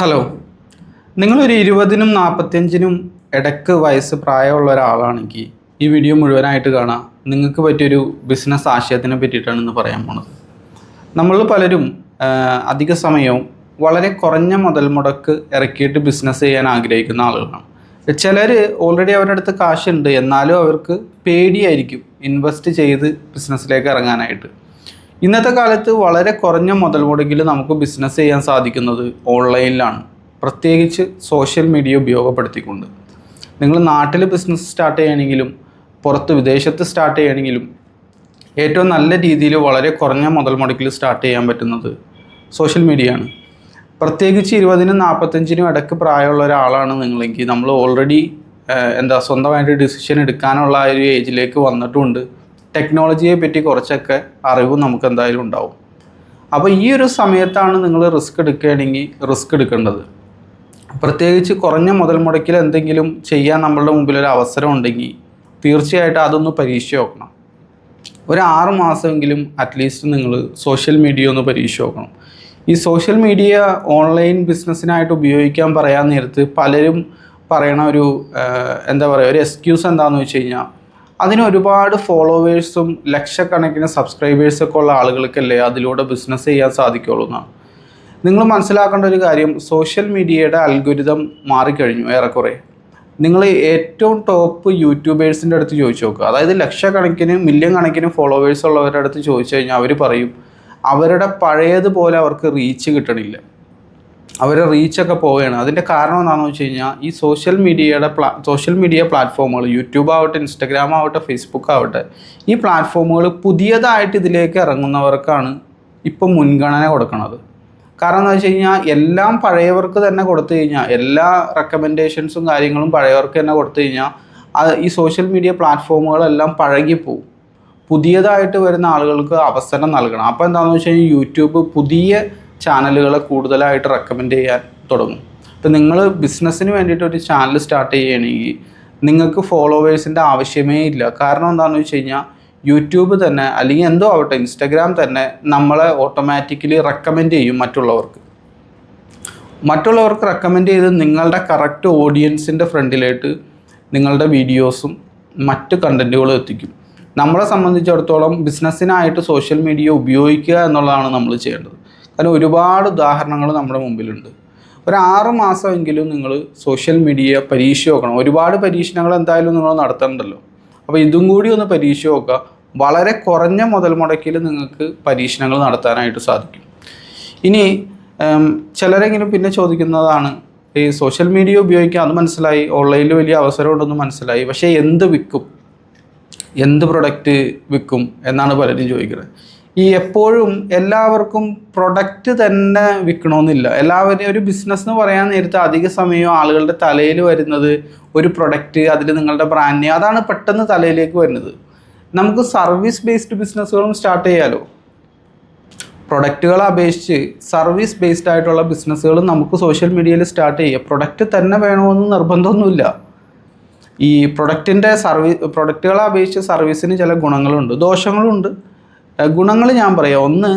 Hello നിങ്ങളൊരു ഇരുപതിനും നാൽപ്പത്തിയഞ്ചിനും ഇടയ്ക്ക് വയസ്സ് പ്രായമുള്ള ഒരാളാണെങ്കിൽ ഈ വീഡിയോ മുഴുവനായിട്ട് കാണാം. നിങ്ങൾക്ക് പറ്റിയൊരു ബിസിനസ് ആശയത്തിനെ പറ്റിയിട്ടാണ് ഇന്ന് പറയാൻ പോണത്. നമ്മൾ പലരും അധിക സമയവും വളരെ കുറഞ്ഞ മുതൽ മുടക്ക് ഇറക്കിയിട്ട് ബിസിനസ് ചെയ്യാൻ ആഗ്രഹിക്കുന്ന ആളുകളാണ്. ചിലർ ഓൾറെഡി അവരുടെ അടുത്ത് കാശുണ്ട്. എന്നാലും അവർക്ക് പേടിയായിരിക്കും ഇൻവെസ്റ്റ് ചെയ്ത് ബിസിനസ്സിലേക്ക് ഇറങ്ങാനായിട്ട്. ഇന്നത്തെ കാലത്ത് വളരെ കുറഞ്ഞ മുതൽ മുടക്കിൽ നമുക്ക് ബിസിനസ് ചെയ്യാൻ സാധിക്കുന്നത് ഓൺലൈനിലാണ് പ്രത്യേകിച്ച് സോഷ്യൽ മീഡിയ ഉപയോഗപ്പെടുത്തിക്കൊണ്ട്. നിങ്ങൾ നാട്ടിൽ ബിസിനസ് സ്റ്റാർട്ട് ചെയ്യണമെങ്കിലും പുറത്ത് വിദേശത്ത് സ്റ്റാർട്ട് ചെയ്യണമെങ്കിലും ഏറ്റവും നല്ല രീതിയിൽ വളരെ കുറഞ്ഞ മുതൽ മുടക്കിൽ സ്റ്റാർട്ട് ചെയ്യാൻ പറ്റുന്നത് സോഷ്യൽ മീഡിയ ആണ്. പ്രത്യേകിച്ച് ഇരുപതിനും നാൽപ്പത്തഞ്ചിനും ഇടയ്ക്ക് പ്രായമുള്ള ഒരാളാണ് നിങ്ങളെങ്കിൽ നമ്മൾ ഓൾറെഡി എന്താ സ്വന്തമായിട്ട് ഡിസിഷൻ എടുക്കാനുള്ള ആ ഒരു ഏജിലേക്ക് വന്നിട്ടുമുണ്ട് ടെക്നോളജിയെ പറ്റി കുറച്ചൊക്കെ അറിവ് നമുക്ക് എന്തായാലും ഉണ്ടാവും. അപ്പോൾ ഈ ഒരു സമയത്താണ് നിങ്ങൾ റിസ്ക് എടുക്കുകയാണെങ്കിൽ റിസ്ക് എടുക്കേണ്ടത്. പ്രത്യേകിച്ച് കുറഞ്ഞ മുതൽ മുടക്കിൽ എന്തെങ്കിലും ചെയ്യാൻ നമ്മളുടെ മുമ്പിൽ ഒരു അവസരം ഉണ്ടെങ്കിൽ തീർച്ചയായിട്ടും അതൊന്ന് പരീക്ഷ നോക്കണം. ഒരു ആറ് മാസമെങ്കിലും അറ്റ്ലീസ്റ്റ് നിങ്ങൾ സോഷ്യൽ മീഡിയ ഒന്ന് പരീക്ഷ നോക്കണം. ഈ സോഷ്യൽ മീഡിയ ഓൺലൈൻ ബിസിനസ്സിനായിട്ട് ഉപയോഗിക്കാൻ പറയാൻ നേരത്ത് പലരും പറയണ ഒരു എന്താ പറയുക ഒരു എക്സ്ക്യൂസ് എന്താണെന്ന് വെച്ച് കഴിഞ്ഞാൽ അതിന് ഒരുപാട് ഫോളോവേഴ്സും ലക്ഷക്കണക്കിന് സബ്സ്ക്രൈബേഴ്സൊക്കെ ഉള്ള ആളുകൾക്കല്ലേ അതിലൂടെ ബിസിനസ് ചെയ്യാൻ സാധിക്കുള്ളൂ എന്നാണ്. നിങ്ങൾ മനസ്സിലാക്കേണ്ട ഒരു കാര്യം സോഷ്യൽ മീഡിയയുടെ അൽഗുരിതം മാറിക്കഴിഞ്ഞു ഏറെക്കുറെ. നിങ്ങൾ ഏറ്റവും ടോപ്പ് യൂട്യൂബേഴ്സിന്റെ അടുത്ത് ചോദിച്ചു നോക്കുക. അതായത് ലക്ഷക്കണക്കിന് മില്യൺ കണക്കിന് ഫോളോവേഴ്സ് ഉള്ളവരുടെ അടുത്ത് ചോദിച്ചു കഴിഞ്ഞാൽ അവർ പറയും അവരുടെ പഴയതുപോലെ അവർക്ക് റീച്ച് കിട്ടണില്ല. അവരെ റീച്ചൊക്കെ പോവുകയാണ്. അതിന്റെ കാരണം എന്താണെന്ന് വെച്ച് കഴിഞ്ഞാൽ ഈ സോഷ്യൽ മീഡിയയുടെ പ്ലാ സോഷ്യൽ മീഡിയ പ്ലാറ്റ്ഫോമുകൾ യൂട്യൂബ് ആവട്ടെ ഇൻസ്റ്റഗ്രാം ആവട്ടെ ഫേസ്ബുക്ക് ആവട്ടെ ഈ പ്ലാറ്റ്ഫോമുകൾ പുതിയതായിട്ട് ഇതിലേക്ക് ഇറങ്ങുന്നവർക്കാണ് ഇപ്പം മുൻഗണന കൊടുക്കുന്നത് കാരണം എന്താ വെച്ച് കഴിഞ്ഞാൽ എല്ലാം പഴയവർക്ക് തന്നെ കൊടുത്തു കഴിഞ്ഞാൽ എല്ലാ റെക്കമെൻഡേഷൻസും കാര്യങ്ങളും പഴയവർക്ക് തന്നെ കൊടുത്തു കഴിഞ്ഞാൽ ഈ സോഷ്യൽ മീഡിയ പ്ലാറ്റ്ഫോമുകളെല്ലാം പഴകിപ്പോവും. പുതിയതായിട്ട് വരുന്ന ആളുകൾക്ക് അവസരം നൽകണം. അപ്പോൾ എന്താണെന്ന് വെച്ച് കഴിഞ്ഞാൽ യൂട്യൂബ് പുതിയ ചാനലുകളെ കൂടുതലായിട്ട് റെക്കമെൻഡ് ചെയ്യാൻ തുടങ്ങും. ഇപ്പം നിങ്ങൾ ബിസിനസ്സിന് വേണ്ടിയിട്ട് ഒരു ചാനൽ സ്റ്റാർട്ട് ചെയ്യുകയാണെങ്കിൽ നിങ്ങൾക്ക് ഫോളോവേഴ്സിന്റെ ആവശ്യമേ ഇല്ല. കാരണം എന്താണെന്ന് വെച്ച് കഴിഞ്ഞാൽ യൂട്യൂബ് തന്നെ അല്ലെങ്കിൽ എന്തോ ആവട്ടെ ഇൻസ്റ്റാഗ്രാം തന്നെ നമ്മളെ ഓട്ടോമാറ്റിക്കലി റെക്കമെൻഡ് ചെയ്യും മറ്റുള്ളവർക്ക്. മറ്റുള്ളവർക്ക് റെക്കമെൻഡ് ചെയ്ത് നിങ്ങളുടെ കറക്റ്റ് ഓഡിയൻസിന്റെ ഫ്രണ്ടിലായിട്ട് നിങ്ങളുടെ വീഡിയോസും മറ്റ് കണ്ടന്റുകളും എത്തിക്കും. നമ്മളെ സംബന്ധിച്ചിടത്തോളം ബിസിനസ്സിനായിട്ട് സോഷ്യൽ മീഡിയ ഉപയോഗിക്കുക എന്നുള്ളതാണ് നമ്മൾ ചെയ്യേണ്ടത്. കാരണം ഒരുപാട് ഉദാഹരണങ്ങൾ നമ്മുടെ മുമ്പിലുണ്ട്. ഒരു ആറ് മാസമെങ്കിലും നിങ്ങൾ സോഷ്യൽ മീഡിയ പരീക്ഷ നോക്കണം ഒരുപാട് പരീക്ഷണങ്ങൾ എന്തായാലും നിങ്ങൾ നടത്തണ്ടല്ലോ. അപ്പോൾ ഇതും കൂടി ഒന്ന് പരീക്ഷ നോക്കുക വളരെ കുറഞ്ഞ മുതൽ മുടക്കിൽ നിങ്ങൾക്ക് പരീക്ഷണങ്ങൾ നടത്താനായിട്ട് സാധിക്കും. ഇനി ചിലരെങ്കിലും പിന്നെ ചോദിക്കുന്നതാണ് ഈ സോഷ്യൽ മീഡിയ ഉപയോഗിക്കാൻ അത് മനസ്സിലായി ഓൺലൈനിൽ വലിയ അവസരമുണ്ടെന്ന് മനസ്സിലായി പക്ഷേ എന്ത് വിൽക്കും? എന്ത് പ്രൊഡക്റ്റ് വിൽക്കും? എന്നാണ് പലരും ചോദിക്കുന്നത്. ഈ എപ്പോഴും എല്ലാവർക്കും പ്രൊഡക്റ്റ് തന്നെ വിൽക്കണമെന്നില്ല. എല്ലാവരും ഒരു ബിസിനസ് എന്ന് പറയാൻ നേരത്തെ അധിക സമയവും ആളുകളുടെ തലയിൽ വരുന്നത് ഒരു പ്രൊഡക്റ്റ് അതിൽ നിങ്ങളുടെ ബ്രാൻഡ് അതാണ് പെട്ടെന്ന് തലയിലേക്ക് വരുന്നത്. നമുക്ക് സർവീസ് ബേസ്ഡ് ബിസിനസ്സുകളും സ്റ്റാർട്ട് ചെയ്യാലോ? പ്രൊഡക്റ്റുകളെ അപേക്ഷിച്ച് സർവീസ് ബേസ്ഡ് ആയിട്ടുള്ള ബിസിനസ്സുകൾ നമുക്ക് സോഷ്യൽ മീഡിയയിൽ സ്റ്റാർട്ട് ചെയ്യാം. പ്രൊഡക്റ്റ് തന്നെ വേണമെന്ന് നിർബന്ധമൊന്നുമില്ല. ഈ പ്രൊഡക്റ്റിന്റെ സർവീസ് പ്രൊഡക്റ്റുകളെ അപേക്ഷിച്ച് സർവീസിന് ചില ഗുണങ്ങളുണ്ട്. ദോഷങ്ങളുണ്ട്. ഗുണങ്ങൾ ഞാൻ പറയാം. ഒന്ന്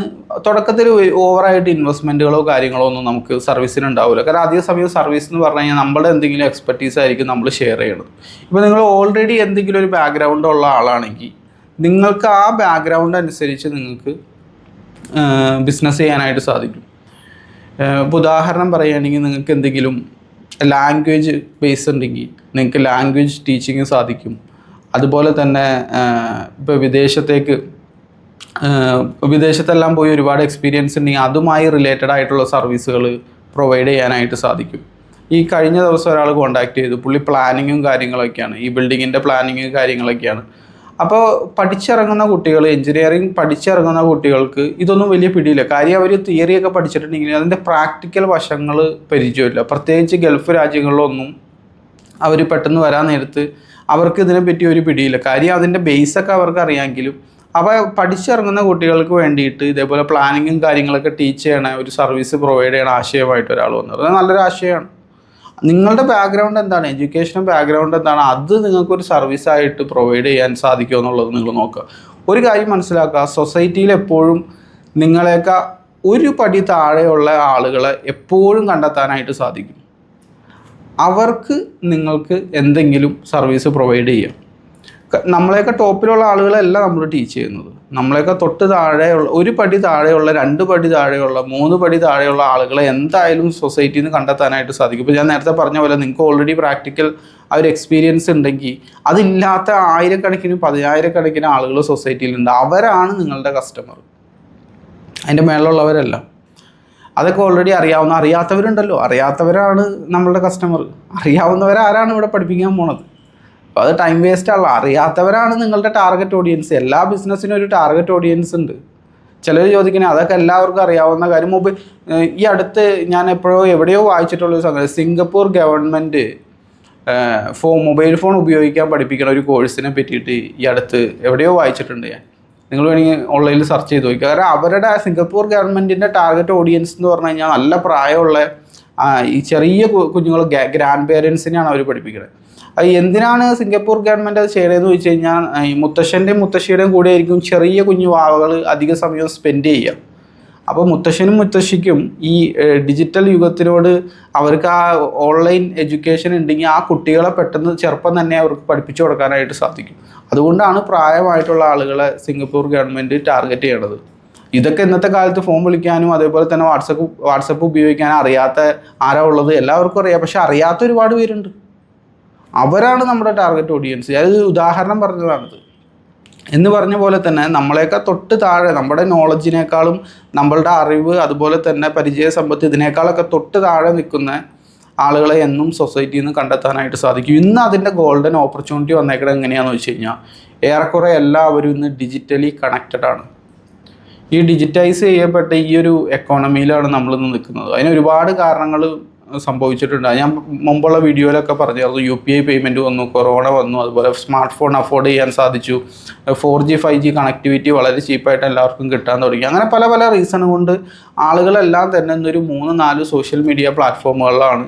തുടക്കത്തിൽ ഓവറായിട്ട് ഇൻവെസ്റ്റ്മെന്റുകളോ കാര്യങ്ങളോ ഒന്നും നമുക്ക് സർവീസിന് ഉണ്ടാവില്ല കാരണം അധിക സമയം സർവീസ് എന്ന് പറഞ്ഞു കഴിഞ്ഞാൽ നമ്മുടെ എന്തെങ്കിലും എക്സ്പെർട്ടീസ് ആയിരിക്കും നമ്മൾ ഷെയർ ചെയ്യണത്. ഇപ്പോൾ നിങ്ങൾ ഓൾറെഡി എന്തെങ്കിലും ഒരു ബാക്ക്ഗ്രൗണ്ട് ഉള്ള ആളാണെങ്കിൽ നിങ്ങൾക്ക് ആ ബാക്ക്ഗ്രൗണ്ട് അനുസരിച്ച് നിങ്ങൾക്ക് ബിസിനസ് ചെയ്യാനായിട്ട് സാധിക്കും. ഇപ്പോൾ ഉദാഹരണം പറയുകയാണെങ്കിൽ നിങ്ങൾക്ക് എന്തെങ്കിലും ലാംഗ്വേജ് ബേസ് ഉണ്ടെങ്കിൽ നിങ്ങൾക്ക് ലാംഗ്വേജ് ടീച്ചിങ് സാധിക്കും. അതുപോലെ തന്നെ ഇപ്പോൾ വിദേശത്തേക്ക് വിദേശത്തെല്ലാം പോയി ഒരുപാട് എക്സ്പീരിയൻസ് ഉണ്ടെങ്കിൽ അതുമായി റിലേറ്റഡ് ആയിട്ടുള്ള സർവീസുകൾ പ്രൊവൈഡ് ചെയ്യാനായിട്ട് സാധിക്കും. ഈ കഴിഞ്ഞ ദിവസം ഒരാൾ കോണ്ടാക്ട് ചെയ്തു. പുള്ളി പ്ലാനിങ്ങും കാര്യങ്ങളൊക്കെയാണ്. ഈ ബിൽഡിങ്ങിന്റെ പ്ലാനിങ്ങും കാര്യങ്ങളൊക്കെയാണ്. അപ്പോൾ പഠിച്ചിറങ്ങുന്ന കുട്ടികൾ എഞ്ചിനീയറിംഗ് പഠിച്ചിറങ്ങുന്ന കുട്ടികൾക്ക് ഇതൊന്നും വലിയ പിടിയില്ല. കാര്യം അവർ തിയറിയൊക്കെ പഠിച്ചിട്ടുണ്ടെങ്കിൽ അതിന്റെ പ്രാക്ടിക്കൽ വശങ്ങൾ പരിചയമില്ല. പ്രത്യേകിച്ച് ഗൾഫ് രാജ്യങ്ങളിലൊന്നും അവർ പെട്ടെന്ന് വരാൻ നേരത്ത് അവർക്ക് ഇതിനെപ്പറ്റി ഒരു പിടിയില്ല. കാര്യം അതിന്റെ ബേസൊക്കെ അവർക്ക് അറിയാമെങ്കിലും അപ്പോൾ പഠിച്ചിറങ്ങുന്ന കുട്ടികൾക്ക് വേണ്ടിയിട്ട് ഇതേപോലെ പ്ലാനിങ്ങും കാര്യങ്ങളൊക്കെ ടീച്ച് ചെയ്യണ ഒരു സർവീസ് പ്രൊവൈഡ് ചെയ്യണ ആശയമായിട്ട് ഒരാൾ വന്നത്. അത് നല്ലൊരു ആശയമാണ്. നിങ്ങളുടെ ബാക്ക്ഗ്രൗണ്ട് എന്താണ്? എഡ്യൂക്കേഷൻ ബാക്ക്ഗ്രൗണ്ട് എന്താണ്? അത് നിങ്ങൾക്കൊരു സർവീസായിട്ട് പ്രൊവൈഡ് ചെയ്യാൻ സാധിക്കുമോ എന്നുള്ളത് നിങ്ങൾ നോക്കുക. ഒരു കാര്യം മനസ്സിലാക്കുക. സൊസൈറ്റിയിൽ എപ്പോഴും നിങ്ങളെയൊക്കെ ഒരു പടി താഴെയുള്ള ആളുകളെ എപ്പോഴും കണ്ടെത്താനായിട്ട് സാധിക്കും. അവർക്ക് നിങ്ങൾക്ക് എന്തെങ്കിലും സർവീസ് പ്രൊവൈഡ് ചെയ്യാം. നമ്മളെയൊക്കെ ടോപ്പിലുള്ള ആളുകളല്ല നമ്മൾ ടീച്ച് ചെയ്യുന്നത്. നമ്മളെയൊക്കെ തൊട്ട് താഴെയുള്ള ഒരു പടി താഴെയുള്ള രണ്ട് പടി താഴെയുള്ള മൂന്ന് പടി താഴെയുള്ള ആളുകളെ എന്തായാലും സൊസൈറ്റിയിൽ നിന്ന് കണ്ടെത്താനായിട്ട് സാധിക്കും. ഇപ്പോൾ ഞാൻ നേരത്തെ പറഞ്ഞ പോലെ നിങ്ങൾക്ക് ഓൾറെഡി പ്രാക്ടിക്കൽ ആ ഒരു എക്സ്പീരിയൻസ് ഉണ്ടെങ്കിൽ അതില്ലാത്ത ആയിരക്കണക്കിന് പതിനായിരക്കണക്കിന് ആളുകൾ സൊസൈറ്റിയിലുണ്ട് അവരാണ് നിങ്ങളുടെ കസ്റ്റമർ അതിന്റെ മേളിലുള്ളവരല്ല. അതൊക്കെ ഓൾറെഡി അറിയാവുന്ന അറിയാത്തവരുണ്ടല്ലോ. അറിയാത്തവരാണ് നമ്മളുടെ കസ്റ്റമർ അറിയാവുന്നവരാരാണ് ഇവിടെ പഠിപ്പിക്കാൻ പോണത്? അപ്പോൾ അത് ടൈം വേസ്റ്റ് അല്ല അറിയാത്തവരാണ് നിങ്ങളുടെ ടാർഗറ്റ് ഓഡിയൻസ് എല്ലാ ബിസിനസ്സിനും ഒരു ടാർഗറ്റ് ഓഡിയൻസ് ഉണ്ട്. ചിലർ ചോദിക്കുന്നത് അതൊക്കെ എല്ലാവർക്കും അറിയാവുന്ന കാര്യം. മുമ്പ് ഈ അടുത്ത് ഞാൻ എപ്പോഴോ എവിടെയോ വായിച്ചിട്ടുള്ളൊരു സംഗതി. Singapore government phone mobile phone ഉപയോഗിക്കാൻ പഠിപ്പിക്കുന്ന ഒരു കോഴ്സിനെ പറ്റിയിട്ട് ഈ അടുത്ത് എവിടെയോ വായിച്ചിട്ടുണ്ട് ഞാൻ. നിങ്ങൾ വേണമെങ്കിൽ ഓൺലൈനിൽ സെർച്ച് ചെയ്ത് നോക്കുക കാരണം അവരുടെ സിംഗപ്പൂർ ഗവൺമെന്റിന്റെ ടാർഗറ്റ് ഓഡിയൻസ് എന്ന് പറഞ്ഞു കഴിഞ്ഞാൽ നല്ല പ്രായമുള്ള ഈ ചെറിയ കുഞ്ഞുങ്ങൾ ഗ്രാൻഡ് പേരൻസിനെയാണ് അവർ പഠിപ്പിക്കുന്നത് അത് എന്തിനാണ് സിംഗപ്പൂർ ഗവൺമെന്റ് അത് ചെയ്തതെന്ന് ചോദിച്ചു കഴിഞ്ഞാൽ ഈ മുത്തശ്ശന്റെയും മുത്തശ്ശിയുടെയും കൂടെ ആയിരിക്കും ചെറിയ കുഞ്ഞു വാവകൾ അധിക സമയം സ്പെൻഡ് ചെയ്യുക. അപ്പോൾ മുത്തശ്ശനും മുത്തശ്ശിക്കും ഈ ഡിജിറ്റൽ യുഗത്തിനോട് അവർക്ക് ആ ഓൺലൈൻ എഡ്യൂക്കേഷൻ ഉണ്ടെങ്കിൽ ആ കുട്ടികളെ പെട്ടെന്ന് ചെറുപ്പം തന്നെ അവർക്ക് പഠിപ്പിച്ചു കൊടുക്കാനായിട്ട് സാധിക്കും. അതുകൊണ്ടാണ് പ്രായമായിട്ടുള്ള ആളുകളെ സിംഗപ്പൂർ ഗവൺമെന്റ് ടാർഗറ്റ് ചെയ്യണത്. ഇതൊക്കെ ഇന്നത്തെ കാലത്ത് ഫോൺ വിളിക്കാനും അതേപോലെ തന്നെ വാട്സപ്പ് വാട്സപ്പ് ഉപയോഗിക്കാനും അറിയാത്ത ആരാ ഉള്ളത് എല്ലാവർക്കും അറിയാം. പക്ഷെ അറിയാത്ത ഒരുപാട് പേരുണ്ട്. അവരാണ് നമ്മുടെ ടാർഗറ്റ് ഓഡിയൻസ് അത് ഉദാഹരണം പറഞ്ഞതാണിത്. എന്ന് പറഞ്ഞ പോലെ തന്നെ നമ്മളെക്കാൾ തൊട്ട് താഴെ നമ്മുടെ നോളജിനേക്കാളും നമ്മളുടെ അറിവ് അതുപോലെ തന്നെ പരിചയ സമ്പത്ത് ഇതിനേക്കാളൊക്കെ തൊട്ട് താഴെ നിൽക്കുന്ന ആളുകളെ എന്നും സൊസൈറ്റിയിൽ നിന്ന് കണ്ടെത്താനായിട്ട് സാധിക്കും. ഇന്ന് അതിന്റെ ഗോൾഡൻ ഓപ്പർച്യൂണിറ്റി വന്നേക്കുന്നത് എങ്ങനെയാണെന്ന് വെച്ച് കഴിഞ്ഞാൽ ഏറെക്കുറെ എല്ലാവരും ഇന്ന് ഡിജിറ്റലി കണക്റ്റഡ് ആണ്. ഈ ഡിജിറ്റൈസ് ചെയ്യപ്പെട്ട ഈ ഒരു എക്കോണമിയിലാണ് നമ്മളിന്ന് നിൽക്കുന്നത്. അതിന് ഒരുപാട് കാരണങ്ങൾ സംഭവിച്ചിട്ടുണ്ട്. ഞാൻ മുമ്പുള്ള വീഡിയോയിലൊക്കെ പറഞ്ഞായിരുന്നു യു പി ഐ പേയ്മെന്റ് വന്നു കൊറോണ വന്നു അതുപോലെ സ്മാർട്ട് ഫോൺ അഫോർഡ് ചെയ്യാൻ സാധിച്ചു. Four G five G connectivity വളരെ ചീപ്പായിട്ട് എല്ലാവർക്കും കിട്ടാൻ തുടങ്ങി. അങ്ങനെ പല പല റീസൺ കൊണ്ട് ആളുകളെല്ലാം തന്നെ ഇന്നൊരു മൂന്ന് നാല് സോഷ്യൽ മീഡിയ പ്ലാറ്റ്ഫോമുകളിലാണ്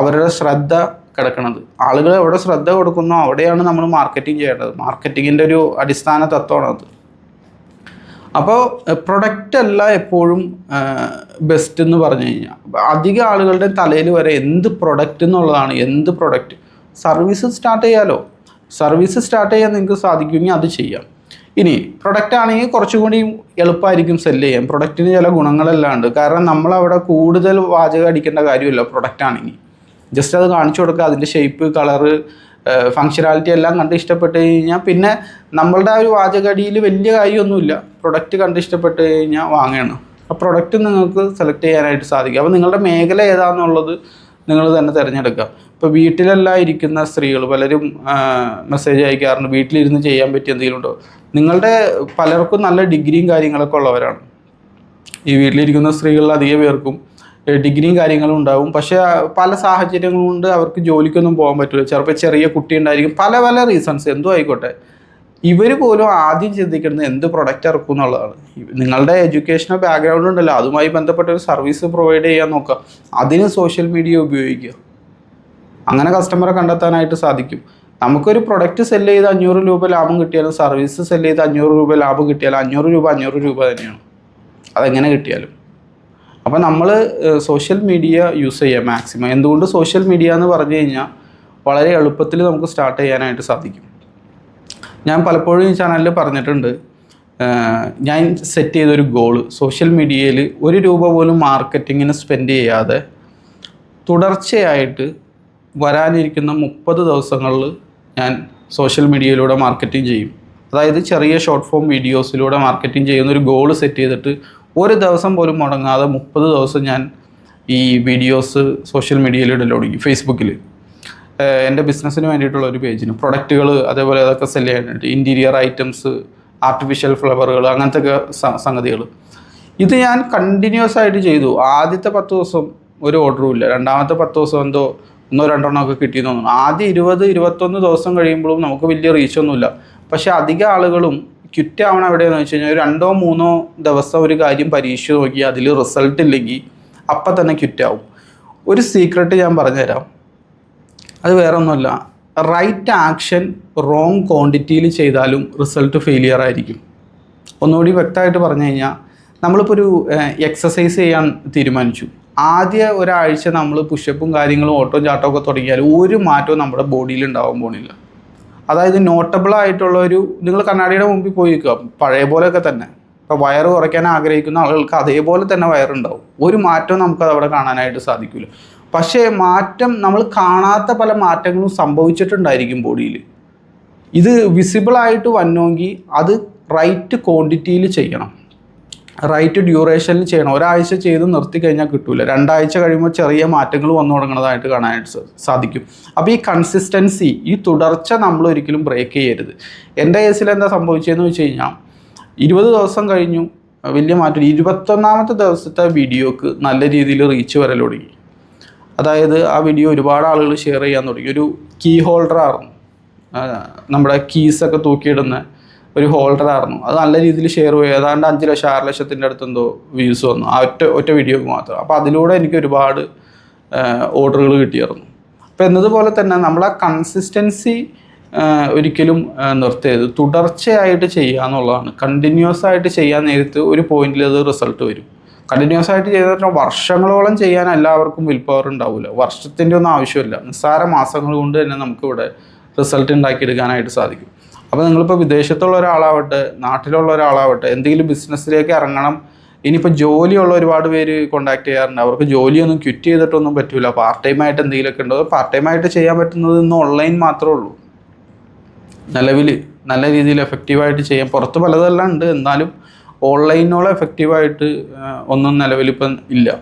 അവരുടെ ശ്രദ്ധ കിടക്കുന്നത്. ആളുകൾ എവിടെ ശ്രദ്ധ കൊടുക്കുന്നോ അവിടെയാണ് നമ്മൾ മാർക്കറ്റിംഗ് ചെയ്യേണ്ടത്. മാർക്കറ്റിങ്ങിന്റെ ഒരു അടിസ്ഥാന തത്വമാണ് അത് അപ്പോൾ പ്രൊഡക്റ്റ് അല്ല എപ്പോഴും ബെസ്റ്റ് എന്ന് പറഞ്ഞു കഴിഞ്ഞാൽ അധിക ആളുകളുടെ തലയിൽ വരെ എന്ത് പ്രൊഡക്റ്റ് എന്നുള്ളതാണ് എന്ത് പ്രൊഡക്റ്റ് സർവീസ് സ്റ്റാർട്ട് ചെയ്യാലോ? സർവീസ് സ്റ്റാർട്ട് ചെയ്യാൻ നിങ്ങൾക്ക് സാധിക്കുമെങ്കിൽ അത് ചെയ്യാം. ഇനി പ്രൊഡക്റ്റ് ആണെങ്കിൽ കുറച്ചുകൂടി എളുപ്പമായിരിക്കും സെല്ല് ചെയ്യാൻ. പ്രൊഡക്റ്റിന് ചില ഗുണങ്ങളെല്ലാം ഉണ്ട്. കാരണം നമ്മളവിടെ കൂടുതൽ വാചകം അടിക്കേണ്ട കാര്യമില്ല പ്രൊഡക്റ്റ് ആണെങ്കിൽ. ജസ്റ്റ് അത് കാണിച്ചു കൊടുക്കുക അതിന്റെ ഷേപ്പ് കളറ് ഫങ്ഷനാലിറ്റി എല്ലാം കണ്ട് ഇഷ്ടപ്പെട്ട് കഴിഞ്ഞാൽ പിന്നെ നമ്മളുടെ ആ ഒരു വാചകടിയിൽ വലിയ കാര്യമൊന്നുമില്ല. പ്രൊഡക്റ്റ് കണ്ട് ഇഷ്ടപ്പെട്ട് കഴിഞ്ഞാൽ വാങ്ങണം ആ പ്രൊഡക്റ്റ് നിങ്ങൾക്ക് സെലക്ട് ചെയ്യാനായിട്ട് സാധിക്കും. അപ്പോൾ നിങ്ങളുടെ മേഖല ഏതാണെന്നുള്ളത് നിങ്ങൾ തന്നെ തിരഞ്ഞെടുക്കുക. ഇപ്പോൾ വീട്ടിലെല്ലാം ഇരിക്കുന്ന സ്ത്രീകൾ പലരും മെസ്സേജ് അയക്കാറുണ്ട് വീട്ടിലിരുന്ന് ചെയ്യാൻ പറ്റിയ എന്തെങ്കിലും ഉണ്ടോ? നിങ്ങളുടെ പലർക്കും നല്ല ഡിഗ്രിയും കാര്യങ്ങളൊക്കെ ഉള്ളവരാണ്. ഈ വീട്ടിലിരിക്കുന്ന സ്ത്രീകളിൽ അധിക പേർക്കും ഡിഗ്രിയും കാര്യങ്ങളും ഉണ്ടാവും. പക്ഷേ പല സാഹചര്യങ്ങളും കൊണ്ട് അവർക്ക് ജോലിക്കൊന്നും പോകാൻ പറ്റില്ല. ചിലപ്പോൾ ചെറിയ കുട്ടി ഉണ്ടായിരിക്കും. പല പല റീസൺസ് എന്തോ ആയിക്കോട്ടെ. ഇവർ പോലും ആദ്യം ചിന്തിക്കുന്നത് എന്ത് പ്രൊഡക്റ്റ് ഇറക്കും എന്നുള്ളതാണ്. നിങ്ങളുടെ എഡ്യൂക്കേഷണൽ ബാക്ക്ഗ്രൗണ്ട് ഉണ്ടല്ലോ. അതുമായി ബന്ധപ്പെട്ട ഒരു സർവീസ് പ്രൊവൈഡ് ചെയ്യാൻ നോക്കുക. അതിന് സോഷ്യൽ മീഡിയ ഉപയോഗിക്കുക. അങ്ങനെ കസ്റ്റമറെ കണ്ടെത്താനായിട്ട് സാധിക്കും. നമുക്കൊരു പ്രൊഡക്റ്റ് സെല്ല് ചെയ്ത് അഞ്ഞൂറ് രൂപ ലാഭം കിട്ടിയാലും സർവീസ് സെല്ല് ചെയ്ത് അഞ്ഞൂറ് രൂപ ലാഭം കിട്ടിയാലും അഞ്ഞൂറ് രൂപ അഞ്ഞൂറ് രൂപ തന്നെയാണ്. അതെങ്ങനെ കിട്ടിയാലും. അപ്പോൾ നമ്മൾ സോഷ്യൽ മീഡിയ യൂസ് ചെയ്യുക മാക്സിമം എന്തുകൊണ്ട് സോഷ്യൽ മീഡിയ എന്ന് പറഞ്ഞു കഴിഞ്ഞാൽ വളരെ എളുപ്പത്തിൽ നമുക്ക് സ്റ്റാർട്ട് ചെയ്യാനായിട്ട് സാധിക്കും. ഞാൻ പലപ്പോഴും ഈ ചാനലിൽ പറഞ്ഞിട്ടുണ്ട് ഞാൻ സെറ്റ് ചെയ്തൊരു ഗോൾ സോഷ്യൽ മീഡിയയിൽ ഒരു രൂപ പോലും മാർക്കറ്റിങ്ങിന് സ്പെൻഡ് ചെയ്യാതെ തുടർച്ചയായിട്ട് വരാനിരിക്കുന്ന മുപ്പത് ദിവസങ്ങളിൽ ഞാൻ സോഷ്യൽ മീഡിയയിലൂടെ മാർക്കറ്റിംഗ് ചെയ്യും. അതായത് ചെറിയ ഷോർട്ട് ഫോം വീഡിയോസിലൂടെ മാർക്കറ്റിംഗ് ചെയ്യുന്ന ഒരു ഗോൾ സെറ്റ് ചെയ്തിട്ട് ഒരു ദിവസം പോലും മുടങ്ങാതെ മുപ്പത് ദിവസം ഞാൻ ഈ വീഡിയോസ് സോഷ്യൽ മീഡിയയിൽ ഇടൽ തുടങ്ങി. ഫേസ്ബുക്കിൽ എന്റെ ബിസിനസ്സിന് വേണ്ടിയിട്ടുള്ള ഒരു പേജിന്. പ്രൊഡക്റ്റുകൾ അതേപോലെ അതൊക്കെ സെൽ ചെയ്യാനായിട്ട് ഇന്റീരിയർ ഐറ്റംസ് ആർട്ടിഫിഷ്യൽ ഫ്ലവറുകൾ അങ്ങനത്തെ ഒക്കെ സംഗതികൾ ഇത് ഞാൻ കണ്ടിന്യൂസ് ആയിട്ട് ചെയ്തു. ആദ്യത്തെ പത്ത് ദിവസം ഒരു ഓർഡറും ഇല്ല. രണ്ടാമത്തെ പത്ത് ദിവസം എന്തോ ഒന്നോ രണ്ടെണ്ണോ ഒക്കെ കിട്ടിയെന്ന് തോന്നുന്നു. ആദ്യം ഇരുപത് ഇരുപത്തൊന്ന് ദിവസം കഴിയുമ്പോഴും നമുക്ക് വലിയ റീച്ചൊന്നുമില്ല പക്ഷേ അധിക ആളുകളും ക്വിറ്റ് ആവണം എവിടെയെന്ന് വെച്ച് കഴിഞ്ഞാൽ രണ്ടോ മൂന്നോ ദിവസം ഒരു കാര്യം പരീക്ഷിച്ച് നോക്കി അതിൽ റിസൾട്ട് ഇല്ലെങ്കിൽ അപ്പം തന്നെ ക്വിറ്റ് ആവും ഒരു സീക്രട്ട് ഞാൻ പറഞ്ഞുതരാം. അത് വേറെ ഒന്നുമല്ല റൈറ്റ് ആക്ഷൻ റോങ് ക്വാണ്ടിറ്റിയിൽ ചെയ്താലും റിസൾട്ട് ഫെയിലിയർ ആയിരിക്കും. ഒന്നുകൂടി വ്യക്തമായിട്ട് പറഞ്ഞു കഴിഞ്ഞാൽ നമ്മളിപ്പോൾ ഒരു എക്സസൈസ് ചെയ്യാൻ തീരുമാനിച്ചു. ആദ്യ ഒരാഴ്ച നമ്മൾ പുഷപ്പും കാര്യങ്ങളും ഓട്ടോ ചാട്ടവും ഒക്കെ തുടങ്ങിയാൽ ഒരു മാറ്റവും നമ്മുടെ ബോഡിയിൽ ഉണ്ടാവാൻ പോണില്ല. അതായത് നോട്ടബിൾ ആയിട്ടുള്ള ഒരു നിങ്ങൾ കണ്ണാടിയുടെ മുമ്പിൽ പോയി നിൽക്കുക. പഴയ പോലെയൊക്കെ തന്നെ. ഇപ്പോൾ വയറ് കുറയ്ക്കാൻ ആഗ്രഹിക്കുന്ന ആളുകൾക്ക് അതേപോലെ തന്നെ വയറുണ്ടാവും. ഒരു മാറ്റവും നമുക്കത് അവിടെ കാണാനായിട്ട് സാധിക്കില്ല. പക്ഷേ മാറ്റം നമ്മൾ കാണാത്ത പല മാറ്റങ്ങളും സംഭവിച്ചിട്ടുണ്ടായിരിക്കും ബോഡിയിൽ ഇത് വിസിബിൾ ആയിട്ട് വന്നെങ്കിൽ അത് റൈറ്റ് ക്വാണ്ടിറ്റിയിൽ ചെയ്യണം. റൈറ്റ് ഡ്യൂറേഷനിൽ ചെയ്യണം. ഒരാഴ്ച ചെയ്ത് നിർത്തി കഴിഞ്ഞാൽ കിട്ടില്ല രണ്ടാഴ്ച കഴിയുമ്പോൾ ചെറിയ മാറ്റങ്ങൾ വന്നു തുടങ്ങുന്നതായിട്ട് കാണാനായിട്ട് സാധിക്കും. അപ്പോൾ ഈ കൺസിസ്റ്റൻസി ഈ തുടർച്ച നമ്മൾ ഒരിക്കലും ബ്രേക്ക് ചെയ്യരുത്. എന്റെ കേസിൽ എന്താ സംഭവിച്ചതെന്ന് വെച്ച് കഴിഞ്ഞാൽ ഇരുപത് ദിവസം കഴിഞ്ഞു. വലിയ മാറ്റം. ഇരുപത്തൊന്നാമത്തെ ദിവസത്തെ വീഡിയോക്ക് നല്ല രീതിയിൽ റീച്ച് വരൽ തുടങ്ങി. അതായത് ആ വീഡിയോ ഒരുപാട് ആളുകൾ ഷെയർ ചെയ്യാൻ തുടങ്ങി. ഒരു കീ ആ, നമ്മുടെ കീസൊക്കെ തൂക്കിയിടുന്ന ഒരു ഹോൾഡർ ആയിരുന്നു. അത് നല്ല രീതിയിൽ ഷെയർ പോയി. ഏതാണ്ട് അഞ്ച് ലക്ഷം ആറ് ലക്ഷത്തിന്റെ അടുത്ത് എന്തോ വ്യൂസ് വന്നു. ആ ഒറ്റ ഒറ്റ വീഡിയോക്ക് മാത്രം. അപ്പോൾ അതിലൂടെ എനിക്ക് ഒരുപാട് ഓർഡറുകൾ കിട്ടിയായിരുന്നു. അപ്പോൾ എന്നതുപോലെ തന്നെ നമ്മൾ ആ കൺസിസ്റ്റൻസി ഒരിക്കലും നിർത്തിയത് തുടർച്ചയായിട്ട് ചെയ്യുക എന്നുള്ളതാണ്. കണ്ടിന്യൂസ് ആയിട്ട് ചെയ്യാൻ നേരത്ത് ഒരു പോയിന്റിൽ അത് റിസൾട്ട് വരും. കണ്ടിന്യൂസ് ആയിട്ട് ചെയ്തിട്ട് വർഷങ്ങളോളം ചെയ്യാൻ എല്ലാവർക്കും വിൽ പവർ ഉണ്ടാവില്ല വർഷത്തിന്റെ ഒന്നും ആവശ്യമില്ല. നിസ്സാര മാസങ്ങൾ കൊണ്ട് തന്നെ നമുക്കിവിടെ റിസൾട്ട് ഉണ്ടാക്കിയെടുക്കാനായിട്ട് സാധിക്കും. അപ്പോൾ നിങ്ങളിപ്പോൾ വിദേശത്തുള്ള ഒരാളാവട്ടെ നാട്ടിലുള്ള ഒരാളാവട്ടെ എന്തെങ്കിലും ബിസിനസ്സിലേക്ക് ഇറങ്ങണം. ഇനിയിപ്പോൾ ജോലിയുള്ള ഒരുപാട് പേര് കോൺടാക്ട് ചെയ്യാറുണ്ട്. അവർക്ക് ജോലിയൊന്നും ക്വിറ്റ് ചെയ്തിട്ടൊന്നും പറ്റില്ല പാർട്ട് ടൈമായിട്ട് എന്തെങ്കിലുമൊക്കെ ഉണ്ടോ. പാർട്ട് ടൈമായിട്ട് ചെയ്യാൻ പറ്റുന്നത് ഇന്ന് ഓൺലൈൻ മാത്രമേ ഉള്ളൂ. നിലവിൽ നല്ല രീതിയിൽ എഫക്റ്റീവായിട്ട് ചെയ്യാൻ പുറത്ത് പലതെല്ലാം ഉണ്ട്. എന്നാലും ഓൺലൈനോളം എഫക്റ്റീവായിട്ട് ഒന്നും നിലവിലിപ്പം ഇല്ല.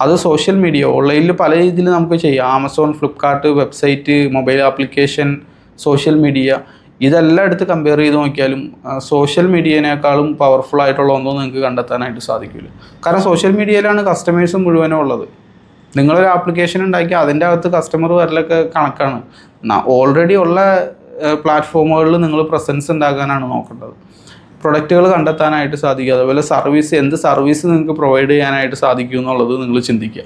അത് സോഷ്യൽ മീഡിയ ഓൺലൈനിൽ പല രീതിയിൽ നമുക്ക് ചെയ്യാം. Amazon Flipkart website mobile application social media ഇതെല്ലാം എടുത്ത് കമ്പയർ ചെയ്ത് നോക്കിയാലും സോഷ്യൽ മീഡിയനേക്കാളും പവർഫുൾ ആയിട്ടുള്ള ഒന്നും നിങ്ങൾക്ക് കണ്ടെത്താനായിട്ട് സാധിക്കില്ല കാരണം സോഷ്യൽ മീഡിയയിലാണ് കസ്റ്റമേഴ്സ് മുഴുവനും ഉള്ളത്. നിങ്ങളൊരു ആപ്ലിക്കേഷൻ ഉണ്ടാക്കി അതിന്റെ അകത്ത് കസ്റ്റമർ വരലൊക്കെ കണക്കാണ്. ഓൾറെഡി ഉള്ള പ്ലാറ്റ്ഫോമുകളിൽ നിങ്ങൾ പ്രസൻസ് ഉണ്ടാക്കാനാണ് നോക്കേണ്ടത്. പ്രൊഡക്റ്റുകൾ കണ്ടെത്താനായിട്ട് സാധിക്കുക അതുപോലെ സർവീസ് എന്ത് സർവീസ് നിങ്ങൾക്ക് പ്രൊവൈഡ് ചെയ്യാനായിട്ട് സാധിക്കും എന്നുള്ളത് നിങ്ങൾ ചിന്തിക്കുക.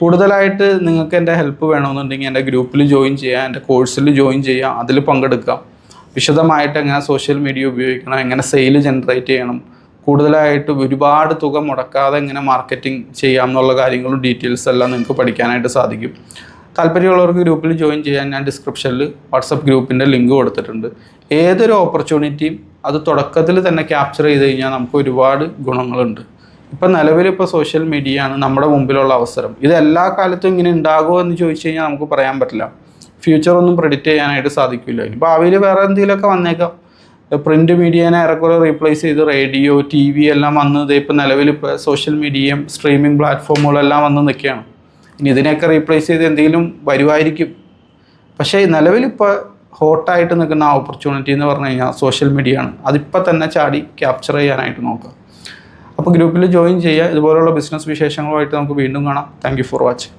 കൂടുതലായിട്ട് നിങ്ങൾക്ക് എന്റെ ഹെൽപ്പ് വേണമെന്നുണ്ടെങ്കിൽ എന്റെ ഗ്രൂപ്പിൽ ജോയിൻ ചെയ്യാം എന്റെ കോഴ്സിൽ ജോയിൻ ചെയ്യാം അതിൽ പങ്കെടുക്കാം വിശദമായിട്ട് എങ്ങനെ സോഷ്യൽ മീഡിയ ഉപയോഗിക്കണം എങ്ങനെ സെയിൽ ജനറേറ്റ് ചെയ്യണം കൂടുതലായിട്ട് ഒരുപാട് തുക മുടക്കാതെ എങ്ങനെ മാർക്കറ്റിംഗ് ചെയ്യാം എന്നുള്ള കാര്യങ്ങളും ഡീറ്റെയിൽസ് എല്ലാം നിങ്ങൾക്ക് പഠിക്കാനായിട്ട് സാധിക്കും. താല്പര്യമുള്ളവർക്ക് ഗ്രൂപ്പിൽ ജോയിൻ ചെയ്യാൻ ഞാൻ ഡിസ്ക്രിപ്ഷനിൽ വാട്സപ്പ് ഗ്രൂപ്പിന്റെ ലിങ്ക് കൊടുത്തിട്ടുണ്ട്. ഏതൊരു ഓപ്പർച്യൂണിറ്റിയും അത് തുടക്കത്തിൽ തന്നെ ക്യാപ്ചർ ചെയ്ത് കഴിഞ്ഞാൽ നമുക്ക് ഒരുപാട് ഗുണങ്ങളുണ്ട്. ഇപ്പം നിലവിൽ ഇപ്പോൾ സോഷ്യൽ മീഡിയ ആണ് നമ്മുടെ മുമ്പിലുള്ള അവസരം. ഇത് എല്ലാ കാലത്തും ഇങ്ങനെ ഉണ്ടാകുമോ എന്ന് ചോദിച്ചു കഴിഞ്ഞാൽ നമുക്ക് പറയാൻ പറ്റില്ല. ഫ്യൂച്ചർ ഒന്നും പ്രെഡിക്റ്റ് ചെയ്യാനായിട്ട് സാധിക്കില്ല. ഇനി ഭാവിയിൽ വേറെ എന്തെങ്കിലുമൊക്കെ വന്നേക്കാം. പ്രിന്റ് മീഡിയനെ ഏറെക്കുറെ റീപ്ലേസ് ചെയ്ത് റേഡിയോ ടി വി എല്ലാം വന്ന് ഇത് ഇപ്പോൾ നിലവിൽ ഇപ്പോൾ സോഷ്യൽ മീഡിയയും സ്ട്രീമിംഗ് പ്ലാറ്റ്ഫോമുകളെല്ലാം വന്ന് നിൽക്കുകയാണ്. ഇനി ഇതിനെയൊക്കെ റീപ്ലേസ് ചെയ്ത് എന്തെങ്കിലും വരുമായിരിക്കും പക്ഷേ നിലവിലിപ്പോൾ ഹോട്ടായിട്ട് നിൽക്കുന്ന ഓപ്പർച്യൂണിറ്റി എന്ന് പറഞ്ഞു കഴിഞ്ഞാൽ സോഷ്യൽ മീഡിയ ആണ്. അതിപ്പോൾ തന്നെ ചാടി ക്യാപ്ചർ ചെയ്യാനായിട്ട് നോക്കുക അപ്പോൾ ഗ്രൂപ്പിൽ ജോയിൻ ചെയ്യുക. ഇതുപോലുള്ള ബിസിനസ് വിശേഷങ്ങളുമായിട്ട് നമുക്ക് വീണ്ടും കാണാം. Thank for watching